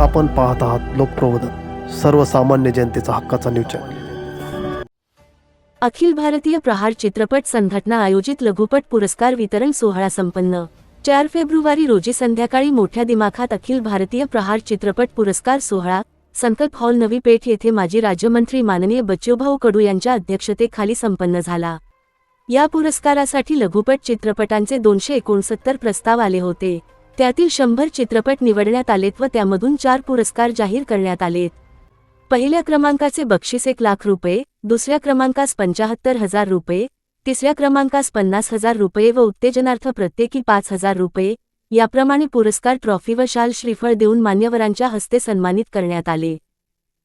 आपण पाहत आहात लोकप्रबोधन सर्वसामान्य जनतेचा हक्काचा न्यूज चॅनल अखिल भारतीय प्रहार चित्रपट संघटना आयोजित लघुपट पुरस्कार वितरण सोहळा संपन्न. चार फेब्रुवारी रोजी संध्याकाळी मोठ्या दिमाखात अखिल भारतीय प्रहार चित्रपट पुरस्कार सोहळा संकल्प हॉल नवी पेठ येथे माजी राज्यमंत्री माननीय बच्चूभाऊ कडू यांच्या अध्यक्षतेखाली संपन्न झाला. या पुरस्कारासाठी लघुपट चित्रपटांचे दोनशे एकोणसत्तर प्रस्ताव आले होते. त्यातील शंभर चित्रपट निवडण्यात आलेत व त्यामधून चार पुरस्कार जाहीर करण्यात आलेत. पहिल्या क्रमांकाचे बक्षीस एक लाख रुपये दुसऱ्या क्रमांकास पंचाहत्तर हजार रुपये तिसऱ्या क्रमांकास पन्नास हजार रुपये व उत्तेजनार्थ प्रत्येकी पाच हजार रुपये याप्रमाणे पुरस्कार ट्रॉफी व शाल श्रीफळ देऊन मान्यवरांच्या हस्ते सन्मानित करण्यात आले.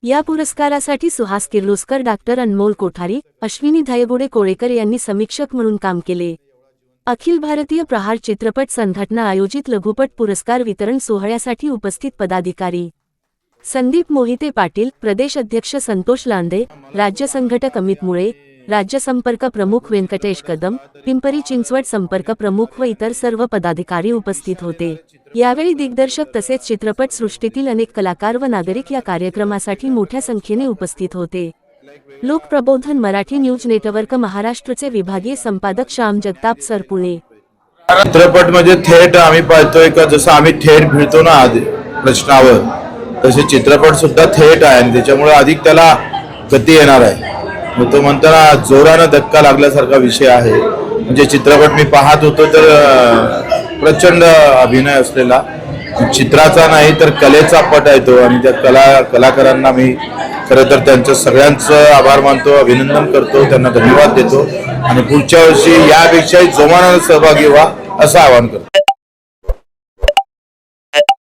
या पुरस्कारासाठी सुहास किर्लोस्कर डॉक्टर अनमोल कोठारी अश्विनी धायगुडे कोळेकर यांनी समीक्षक म्हणून काम केले. अखिल भारतीय प्रहार चित्रपट संघटना आयोजित लघुपट पुरस्कार वितरण सोहळ्यासाठी उपस्थित पदाधिकारी संदीप मोहिते पाटील प्रदेश अध्यक्ष संतोष लांडे राज्य संघटक अमित मुळे राज्य संपर्क प्रमुख व्यंकटेश कदम पिंपरी चिंचवड संपर्क प्रमुख व इतर सर्व पदाधिकारी उपस्थित होते. यावेळी दिग्दर्शक तसेच चित्रपट सृष्टीतील अनेक कलाकार व नागरिक या कार्यक्रमासाठी मोठ्या संख्येने उपस्थित होते. लोकप्रबोधन मराठी न्यूज नेटवर्क महाराष्ट्रचे विभागीय संपादक श्याम जगताप सरपुळे चित्रपट म्हणजे थेट आम्ही पाहतोय का जसं आम्ही थेट भिडतो ना आधी प्रश्नावर तसे चित्रपट सुद्धा थेट आहे आणि त्याच्यामुळे अधिक त्याला गती येणार आहे. मग तो म्हणताना जोरानं धक्का लागल्यासारखा विषय आहे. म्हणजे चित्रपट मी पाहत होतो तर प्रचंड अभिनय असलेला. चित्राचा नाही तर कलेचा पट आहे तो. आणि त्या कला कलाकारांना मी खरं तर त्यांचं सगळ्यांचं आभार मानतो अभिनंदन करतो त्यांना धन्यवाद देतो. आणि पुढच्या वर्षी यापेक्षाही जोमानं सहभागी व्हा असं आवाहन करतो.